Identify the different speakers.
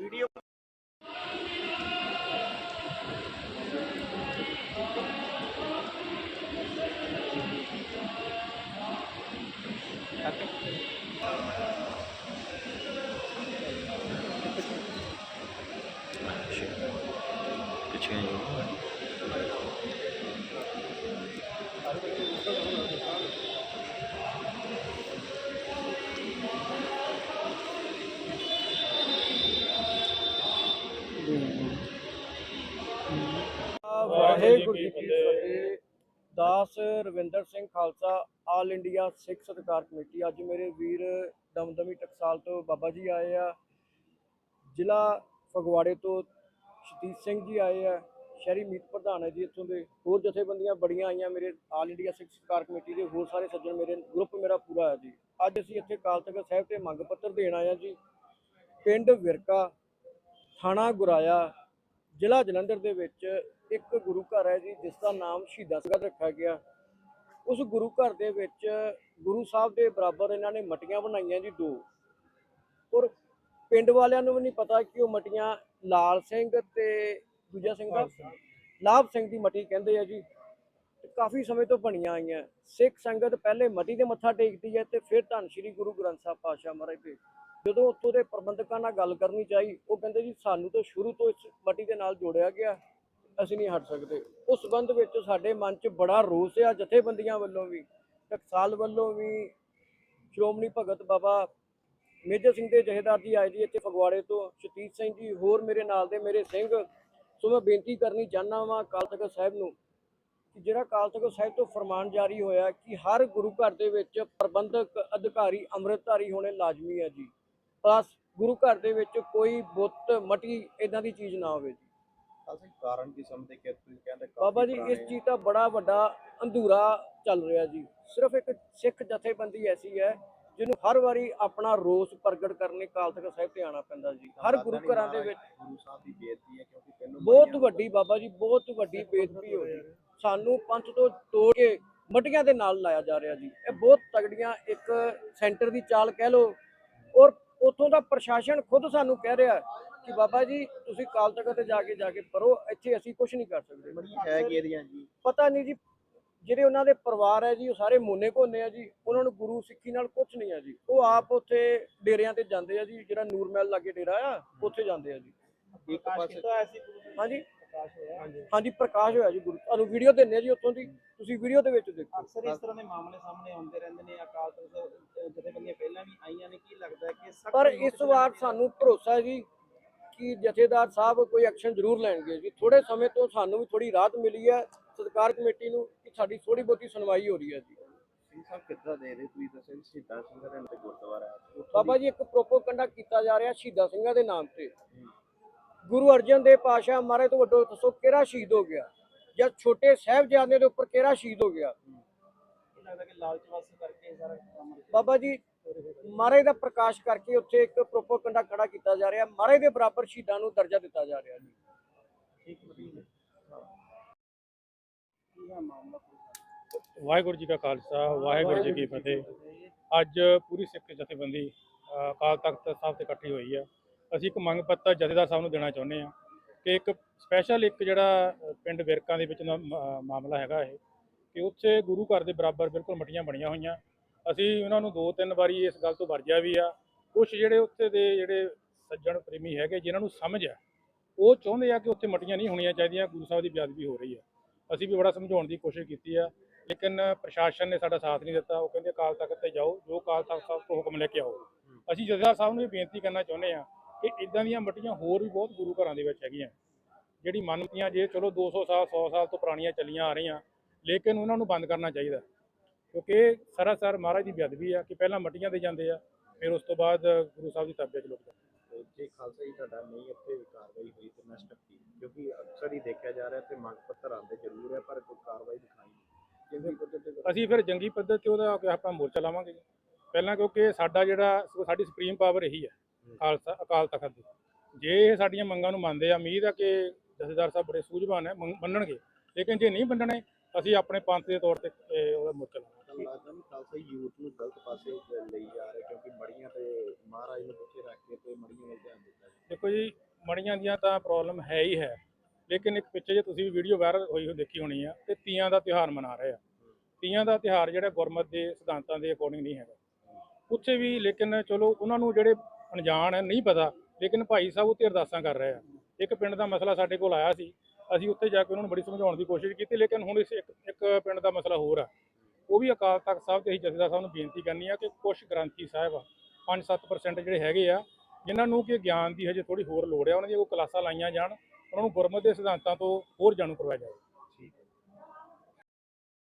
Speaker 1: Video
Speaker 2: ਪਿੱਛੇ
Speaker 3: ਵਾਹਿਗੁਰੂ ਜੀ ਕੀ ਫਤਿਹ ਦਾਸ ਰਵਿੰਦਰ ਸਿੰਘ ਖਾਲਸਾ ਆਲ ਇੰਡੀਆ ਸਿੱਖ ਸਤਿਕਾਰ ਕਮੇਟੀ। ਅੱਜ ਮੇਰੇ ਵੀਰ ਦਮਦਮੀ ਟਕਸਾਲ ਤੋਂ ਬਾਬਾ ਜੀ ਆਏ ਆ। ਜ਼ਿਲ੍ਹਾ ਫਗਵਾੜੇ ਤੋਂ ਸ਼ਤੀਸ਼ ਸਿੰਘ ਜੀ ਆਏ ਆ। ਸ਼ਹਿਰੀ ਮੀਤ ਪ੍ਰਧਾਨ ਹੈ ਜੀ ਇੱਥੋਂ ਦੇ। ਹੋਰ ਜਥੇਬੰਦੀਆਂ ਬੜੀਆਂ ਆਈਆਂ ਮੇਰੇ ਆਲ ਇੰਡੀਆ ਸਿੱਖ ਸਤਿਕਾਰ ਕਮੇਟੀ ਦੇ। ਹੋਰ ਸਾਰੇ ਸੱਜਣ ਮੇਰੇ ਗਰੁੱਪ ਮੇਰਾ ਪੂਰਾ ਹੈ ਜੀ। ਅੱਜ ਅਸੀਂ ਇੱਥੇ ਅਕਾਲ ਤਖਤ ਸਾਹਿਬ ਤੇ ਮੰਗ ਪੱਤਰ ਦੇਣ ਆਏ ਆ ਜੀ। ਪਿੰਡ ਵਿਰਕਾ ਥਾਣਾ ਗੁਰਾਇਆ ਜ਼ਿਲ੍ਹਾ ਜਲੰਧਰ ਦੇ ਵਿੱਚ ਇੱਕ ਗੁਰੂ ਘਰ ਹੈ ਜੀ ਜਿਸ ਦਾ ਨਾਮ ਸ਼ਹੀਦਾਂ ਸਿੰਘਾਂ ਰੱਖਿਆ ਗਿਆ। ਉਸ ਗੁਰੂ ਘਰ ਦੇ ਵਿੱਚ ਗੁਰੂ ਸਾਹਿਬ ਦੇ ਬਰਾਬਰ ਇਹਨਾਂ ਨੇ ਮਟੀਆਂ ਬਣਾਈਆਂ ਜੀ ਦੋ। ਔਰ ਪਿੰਡ ਵਾਲਿਆਂ ਨੂੰ ਵੀ ਨਹੀਂ ਪਤਾ ਕਿ ਉਹ ਮਟੀਆਂ ਲਾਲ ਸਿੰਘ ਤੇ ਦੂਜਾ ਸਿੰਘ ਦਾ ਲਾਭ ਸਿੰਘ ਦੀ ਮਟੀ ਕਹਿੰਦੇ ਆ ਜੀ। ਕਾਫੀ ਸਮੇਂ ਤੋਂ ਬਣੀਆਂ ਆਈਆਂ। ਸਿੱਖ ਸੰਗਤ ਪਹਿਲੇ ਮਟੀ ਦੇ ਮੱਥਾ ਟੇਕਦੀ ਹੈ ਤੇ ਫਿਰ ਧੰਨ ਸ਼੍ਰੀ ਗੁਰੂ ਗ੍ਰੰਥ ਸਾਹਿਬ ਪਾਤਸ਼ਾਹ ਮਹਾਰਾਜ ਤੇ ਜਦੋਂ ਉੱਥੋਂ ਦੇ ਪ੍ਰਬੰਧਕਾਂ ਨਾਲ ਗੱਲ ਕਰਨੀ ਚਾਹੀ, ਉਹ ਕਹਿੰਦੇ ਜੀ ਸਾਨੂੰ ਤਾਂ ਸ਼ੁਰੂ ਤੋਂ ਇਸ ਮਟੀ ਦੇ ਨਾਲ ਜੋੜਿਆ ਗਿਆ, ਅਸੀਂ ਨਹੀਂ ਹਟ ਸਕਦੇ। ਉਸ ਸੰਬੰਧ ਵਿੱਚ ਸਾਡੇ ਮਨ 'ਚ ਬੜਾ ਰੋਸ ਆ ਜਥੇਬੰਦੀਆਂ ਵੱਲੋਂ ਵੀ, ਟਕਸਾਲ ਵੱਲੋਂ ਵੀ, ਸ਼੍ਰੋਮਣੀ ਭਗਤ ਬਾਬਾ ਮੇਜਰ ਸਿੰਘ ਦੇ ਜਹੇਦਾਰ ਜੀ ਆਏ ਜੀ ਇੱਥੇ ਫਗਵਾੜੇ ਤੋਂ, ਸ਼ਤੀਸ਼ ਸਿੰਘ ਜੀ ਹੋਰ ਮੇਰੇ ਨਾਲ ਦੇ ਮੇਰੇ ਸਿੰਘ। ਸੋ ਮੈਂ ਬੇਨਤੀ ਕਰਨੀ ਚਾਹੁੰਦਾ ਵਾਂ ਅਕਾਲ ਤਖਤ ਸਾਹਿਬ ਨੂੰ ਕਿ ਜਿਹੜਾ ਅਕਾਲ ਤਖਤ ਸਾਹਿਬ ਤੋਂ ਫਰਮਾਨ ਜਾਰੀ ਹੋਇਆ ਕਿ ਹਰ ਗੁਰੂ ਘਰ ਦੇ ਵਿੱਚ ਪ੍ਰਬੰਧਕ ਅਧਿਕਾਰੀ ਅੰਮ੍ਰਿਤਧਾਰੀ ਹੋਣੇ ਲਾਜ਼ਮੀ ਹੈ ਜੀ। ਬਸ ਗੁਰੂ ਘਰ ਦੇ ਵਿੱਚ ਕੋਈ ਬੁੱਤ ਮਟੀ ਇਦਾਂ ਦੀ ਚੀਜ਼ ਨਾ ਹੋਵੇ ਜੀ।
Speaker 1: ਕਾਰਨ ਕੀ ਸਮਝਦੇ ਕਿ ਤੁਸੀਂ ਕਹਿੰਦੇ
Speaker 3: ਬਾਬਾ ਜੀ ਇਸ ਚੀਜ਼ ਦਾ ਬੜਾ ਵੱਡਾ ਅੰਧੂਰਾ ਚੱਲ ਰਿਹਾ ਜੀ। ਸਿਰਫ ਇੱਕ ਸਿੱਖ ਜਥੇਬੰਦੀ ਐਸੀ ਹੈ ਜਿਹਨੂੰ ਹਰ ਵਾਰੀ ਆਪਣਾ ਰੋਸ ਪ੍ਰਗਟ ਕਰਨੇ ਕਾਲ ਤਖਤ ਸਾਹਿਬ ਤੇ ਆਣਾ ਪੈਂਦਾ ਜੀ। ਹਰ ਗੁਰੂ ਘਰਾਂ ਦੇ ਵਿੱਚ
Speaker 1: ਗੁਰੂ ਸਾਹਿਬ ਦੀ ਬੇਇੱਜ਼ਤੀ ਹੈ ਕਿਉਂਕਿ ਤੈਨੂੰ
Speaker 3: ਬਹੁਤ ਵੱਡੀ ਬਾਬਾ ਜੀ ਬਹੁਤ ਵੱਡੀ ਬੇਦਬੀ ਹੋ ਰਹੀ ਸਾਨੂੰ ਪੰਥ ਤੋਂ ਤੋੜ ਕੇ ਮਟੀਆਂ ਦੇ ਨਾਲ ਲਾਇਆ ਜਾ ਰਿਹਾ ਜੀ। ਇਹ ਬਹੁਤ ਤਗੜੀਆਂ ਇੱਕ ਸੈਂਟਰ ਦੀ ਚਾਲ ਕਹਿ ਲਓ ਔਰ ਉਥੋਂ ਦਾ ਪ੍ਰਸ਼ਾਸਨ ਖੁਦ ਸਾਨੂੰ ਕਹਿ ਰਿਹਾ ਕਿ ਬਾਬਾ ਜੀ ਤੁਸੀਂ ਕਾਲ ਤਖਤ ਤੇ ਜਾ ਕੇ ਜਾ ਕੇ ਪਰੋ ਇੱਥੇ ਅਸੀਂ ਕੁਝ ਨਹੀਂ ਕਰ ਸਕਦੇ।
Speaker 1: ਹੈ ਕਿ ਇਹਦੀਆਂ ਜੀ।
Speaker 3: ਪਤਾ ਨਹੀਂ ਜੀ ਜਿਹੜੇ ਉਹਨਾਂ ਦੇ ਪਰਿਵਾਰ ਹੈ ਜੀ ਉਹ ਸਾਰੇ ਮੋਨੇ ਕੋਨੇ ਆ ਜੀ ਉਹਨਾਂ ਨੂੰ ਗੁਰੂ ਸਿੱਖੀ ਨਾਲ ਕੁਝ ਨਹੀਂ ਹੈ ਜੀ। ਉਹ ਆਪ ਉੱਥੇ ਡੇਰਿਆਂ ਤੇ ਜਾਂਦੇ ਆ ਜੀ ਜਿਹੜਾ ਨੂਰਮਹਿਲ ਲਾਗੇ ਡੇਰਾ ਆ ਉੱਥੇ ਜਾਂਦੇ ਆ ਜੀ।
Speaker 1: ਇੱਕ ਪਾਸੇ
Speaker 3: ਹਾਂਜੀ। ਹਾਂਜੀ। ਪ੍ਰਕਾਸ਼ ਹੋਇਆ ਜੀ ਗੁਰੂ ਤੁਹਾਨੂੰ ਵੀਡੀਓ ਦਿੰਨੇ ਆ ਜੀ ਉੱਥੋਂ ਦੀ। ਤੁਸੀਂ ਵੀਡੀਓ ਦੇ ਵਿੱਚ ਦੇਖੋ।
Speaker 4: ਅਕਸਰ ਇਸ ਤਰ੍ਹਾਂ ਦੇ ਮਾਮਲੇ ਸਾਹਮਣੇ ਆਉਂਦੇ ਰਹਿੰਦੇ ਨੇ ਅਕਾਲ ਤਖਤ ਜਥੇਬੰਦੀਆਂ ਪਹਿਲਾਂ ਵੀ ਆਈਆਂ ਨੇ। ਕੀ ਲੱਗਦਾ ਹੈ ਕਿ
Speaker 3: ਪਰ ਇਸ ਵਾਰ ਸਾਨੂੰ ਭਰੋਸਾ ਹੈ ਜੀ ਕਿ ਜਥੇਦਾਰ ਸਾਹਿਬ ਕੋਈ ਐਕਸ਼ਨ ਜ਼ਰੂਰ ਲੈਣਗੇ ਜੀ। ਥੋੜੇ ਸਮੇਂ ਤੋਂ ਸਾਨੂੰ ਵੀ ਥੋੜੀ ਰਾਹਤ ਮਿਲੀ ਹੈ ਸਰਕਾਰ ਕਮੇਟੀ ਨੂੰ ਕਿ ਸਾਡੀ ਥੋੜੀ ਬਹੁਤੀ ਸੁਣਵਾਈ ਹੋ ਰਹੀ ਹੈ ਜੀ।
Speaker 1: ਸਿੰਘ ਸਾਹਿਬ ਕਿੱਦਾਂ ਦੇ ਰਹੇ ਤੁਸੀਂ ਦੱਸਿਆ ਜੀ? ਸ਼ਹੀਦਾਂ ਸਿੰਘਾਂ ਦੇ ਨਾਮ ਤੇ ਗੁਰਦੁਆਰਾ
Speaker 3: ਬਾਬਾ ਜੀ ਇੱਕ ਪ੍ਰੋਪੋਗੰਡਾ ਕੀਤਾ ਜਾ ਰਿਹਾ ਸ਼ਹੀਦਾਂ ਸਿੰਘਾਂ ਦੇ ਨਾਮ ਤੇ। ਗੁਰੂ ਅਰਜਨ ਦੇਵ ਪਾਸ਼ਾ ਮਾਰੇ ਤੋਂ ਵੱਡੋ ਦੱਸੋ ਕਿਹੜਾ ਸ਼ਹੀਦ ਹੋ ਗਿਆ? ਜਾਂ ਛੋਟੇ ਸਾਹਿਬਜ਼ਾਦੇ ਦੇ ਉੱਪਰ ਕਿਹੜਾ ਸ਼ਹੀਦ ਹੋ ਗਿਆ? ਬਾਬਾ ਜੀ, ਮਹਾਰਾਜ ਦਾ ਪ੍ਰਕਾਸ਼ ਕਰਕੇ ਉੱਥੇ ਇੱਕ ਪ੍ਰੋਪੋਗੰਡਾ ਖੜਾ ਕੀਤਾ ਜਾ ਰਿਹਾ। ਮਹਾਰਾਜ ਦੇ ਬਰਾਬਰ ਸ਼ਹੀਦਾਂ ਨੂੰ ਦਰਜਾ ਦਿੱਤਾ ਜਾ ਰਿਹਾ ਜੀ।
Speaker 5: ਵਾਹਿਗੁਰੂ ਜੀ ਕਾ ਖਾਲਸਾ, ਵਾਹਿਗੁਰੂ ਜੀ ਕੀ ਫਤਿਹ। ਅੱਜ ਪੂਰੀ ਸਿੱਖ ਜਥੇਬੰਦੀ ਅਕਾਲ ਤਖਤ ਸਾਹਿਬ ਤੇ ਇਕੱਠੀ ਹੋਈ ਆ। ਅਸੀਂ ਇੱਕ ਮੰਗ ਪੱਤਰ ਜਥੇਦਾਰ ਸਾਹਿਬ ਨੂੰ ਦੇਣਾ ਚਾਹੁੰਦੇ ਹਾਂ ਕਿ ਇੱਕ ਸਪੈਸ਼ਲ ਇੱਕ ਜਿਹੜਾ ਪਿੰਡ ਵਿਰਕਾਂ ਦੇ ਵਿੱਚ ਮ- ਮਾਮਲਾ ਹੈਗਾ ਇਹ, ਕਿ ਉੱਥੇ ਗੁਰੂ ਘਰ ਦੇ ਬਰਾਬਰ ਬਿਲਕੁਲ ਮਟੀਆਂ ਬਣੀਆਂ ਹੋਈਆਂ। ਅਸੀਂ ਉਹਨਾਂ ਨੂੰ ਦੋ ਤਿੰਨ ਵਾਰੀ ਇਸ ਗੱਲ ਤੋਂ ਵਰਜਿਆ ਵੀ ਆ। ਕੁਝ ਜਿਹੜੇ ਉੱਥੇ ਦੇ ਜਿਹੜੇ ਸੱਜਣ ਪ੍ਰੇਮੀ ਹੈਗੇ, ਜਿਨ੍ਹਾਂ ਨੂੰ ਸਮਝ ਆ ਉਹ ਚਾਹੁੰਦੇ ਆ ਕਿ ਉੱਥੇ ਮਟੀਆਂ ਨਹੀਂ ਹੋਣੀਆਂ ਚਾਹੀਦੀਆਂ, ਗੁਰੂ ਸਾਹਿਬ ਦੀ ਬੇਅਦਬੀ ਹੋ ਰਹੀ ਹੈ। ਅਸੀਂ ਵੀ ਬੜਾ ਸਮਝਾਉਣ ਦੀ ਕੋਸ਼ਿਸ਼ ਕੀਤੀ ਆ, ਲੇਕਿਨ ਪ੍ਰਸ਼ਾਸਨ ਨੇ ਸਾਡਾ ਸਾਥ ਨਹੀਂ ਦਿੱਤਾ। ਉਹ ਕਹਿੰਦੇ ਅਕਾਲ ਤਖਤ ਤੇ ਜਾਓ, ਜੋ ਅਕਾਲ ਤਖਤ ਸਾਹਿਬ ਤੋਂ ਹੁਕਮ ਲੈ ਕੇ ਆਓ। ਅਸੀਂ ਜਥੇਦਾਰ ਸਾਹਿਬ ਨੂੰ ਵੀ ਬੇਨਤੀ ਕਰਨਾ ਚਾਹੁੰਦੇ ਆ ਕਿ ਇਦਾਂ ਦੀਆਂ ਮੱਟੀਆਂ ਹੋਰ ਵੀ ਬਹੁਤ ਗੁਰੂ ਘਰਾਂ ਦੇ ਵਿੱਚ ਹੈਗੀਆਂ। ਜਿਹੜੀ ਮੰਨਤੀਆਂ ਜੇ ਚਲੋ 200 ਸਾਲ 100 ਸਾਲ ਤੋਂ ਪੁਰਾਣੀਆਂ ਚੱਲੀਆਂ ਆ ਰਹੀਆਂ ਲੇਕਿਨ ਉਹਨਾਂ ਨੂੰ ਬੰਦ ਕਰਨਾ ਚਾਹੀਦਾ। ਕਿਉਂਕਿ ਇਹ ਸਰਾਸਰ ਮਹਾਰਾਜ ਦੀ ਬੇਅਦਬੀ ਆ ਕਿ ਪਹਿਲਾਂ ਮੱਟੀਆਂ ਦੇ ਜਾਂਦੇ ਆ ਫਿਰ ਉਸ ਤੋਂ ਬਾਅਦ ਗੁਰੂ ਸਾਹਿਬ ਦੀ ਤਾਬਿਆ ਚ ਲੋਕ ਜਾਂਦੇ
Speaker 1: ਜੇ ਖਾਲਸਾ ਜੀ ਤੁਹਾਡਾ ਨਹੀਂ ਇੱਥੇ ਕਾਰਵਾਈ ਹੋਈ ਤੇ ਨੈਕਸਟ ਕੀ ਕਿਉਂਕਿ ਅਕਸਰ ਹੀ ਦੇਖਿਆ ਜਾ ਰਿਹਾ ਤੇ ਮੰਗ ਪੱਤਰ ਆਉਂਦੇ ਜ਼ਰੂਰ ਹੈ ਪਰ ਕੋਈ ਕਾਰਵਾਈ ਦਿਖਾਈ ਨਹੀਂ।
Speaker 5: ਅਸੀਂ ਫਿਰ ਜੰਗੀ ਪੱਧਰ ਤੇ ਉਹਦਾ ਆਪਾਂ ਮੋਰਚਾ ਲਾਵਾਂਗੇ ਪਹਿਲਾਂ ਕਿਉਂਕਿ ਸਾਡਾ ਜਿਹੜਾ ਸਾਡੀ ਸੁਪਰੀਮ ਪਾਵਰ ਇਹੀ ਹੈ ਖਾਲਸਾ ਅਕਾਲ ਤਖਤ ਦੀ। ਜੇ ਇਹ ਸਾਡੀਆਂ ਮੰਗਾਂ ਨੂੰ ਮੰਨਦੇ ਆ ਉਮੀਦ ਆ ਕਿ ਜਥੇਦਾਰ ਸਾਹਿਬ ਬੜੇ ਸੂਝਵਾਨ ਹੈ ਮੰਨ- ਮੰਨਣਗੇ। ਲੇਕਿਨ ਜੇ ਨਹੀਂ ਮੰਨਣੇ ਅਸੀਂ ਆਪਣੇ ਪੰਥ ਦੇ ਤੌਰ ਤੇ ਉਹਦਾ ਮੋਰਚਾ ਲਾਵਾਂਗੇ।
Speaker 1: ਲੱਗਦਾ ਨਹੀਂ ਖਾਲਸਾ ਯੂਥ ਨੂੰ ਗਲਤ ਪਾਸੇ ਲਈ ਜਾ ਰਹੇ ਕਿਉਂਕਿ ਮੜੀਆਂ ਤੇ ਮਹਾਰਾਜ ਨੂੰ ਪਿੱਛੇ ਰੱਖ ਕੇ ਤੇ ਮੜੀਆਂ ਵੱਲ ਧਿਆਨ ਦਿੱਤਾ ਜੀ
Speaker 5: ਦੇਖੋ ਜੀ ਮੜੀਆਂ ਦੀਆਂ ਤਾਂ ਪ੍ਰੋਬਲਮ ਹੈ ਹੀ ਹੈ। ਲੇਕਿਨ ਇੱਕ ਪਿੱਛੇ ਜੇ ਤੁਸੀਂ ਵੀਡੀਓ ਵਾਇਰਲ ਹੋਈ ਹੋ ਦੇਖੀ ਹੋਣੀ ਆ ਤੇ ਤੀਆਂ ਦਾ ਤਿਉਹਾਰ ਮਨਾ ਰਹੇ ਆ। ਤੀਆਂ ਦਾ ਤਿਉਹਾਰ ਜਿਹੜਾ ਗੁਰਮਤ ਦੇ ਸਿਧਾਂਤਾਂ ਦੇ ਅਕੋਰਡਿੰਗ ਨਹੀਂ ਹੈਗਾ। ਉੱਥੇ ਵੀ ਲੇਕਿਨ ਚਲੋ ਉਹਨਾਂ ਨੂੰ ਜਿਹੜੇ ਅਣਜਾਣ ਹੈ, ਨਹੀਂ ਪਤਾ। ਲੇਕਿਨ ਭਾਈ ਸਾਹਿਬ ਉੱਤੇ ਅਰਦਾਸਾਂ ਕਰ ਰਹੇ ਆ। ਇੱਕ ਪਿੰਡ ਦਾ ਮਸਲਾ ਸਾਡੇ ਕੋਲ ਆਇਆ ਸੀ। ਅਸੀਂ ਉੱਥੇ ਜਾ ਕੇ ਉਹਨਾਂ ਨੂੰ ਬੜੀ ਸਮਝਾਉਣ ਦੀ ਕੋਸ਼ਿਸ਼ ਕੀਤੀ, ਲੇਕਿਨ ਹੁਣ ਇਸ ਇੱਕ ਇੱਕ ਪਿੰਡ ਦਾ ਮਸਲਾ ਹੋਰ ਆ। ਉਹ ਵੀ ਅਕਾਲ ਤਖਤ ਸਾਹਿਬ ਤੇ ਅਸੀਂ ਜਥੇਦਾਰ ਸਾਹਿਬ ਨੂੰ ਬੇਨਤੀ ਕਰਨੀ ਆ ਕਿ ਕੁਝ ਗ੍ਰੰਥੀ ਸਾਹਿਬ ਆ 5-7% ਜਿਹੜੇ ਹੈਗੇ ਆ, ਜਿਨ੍ਹਾਂ ਨੂੰ ਕਿ ਗਿਆਨ ਦੀ ਹਜੇ ਥੋੜੀ ਹੋਰ ਲੋੜ ਆ, ਉਹਨਾਂ ਦੀਆਂ ਉਹ ਕਲਾਸਾਂ ਲਾਈਆਂ ਜਾਣ, ਉਹਨਾਂ ਨੂੰ ਗੁਰਮਤਿ ਦੇ ਸਿਧਾਂਤਾਂ ਤੋਂ ਹੋਰ ਜਾਣੂ ਕਰਵਾਇਆ ਜਾਵੇ।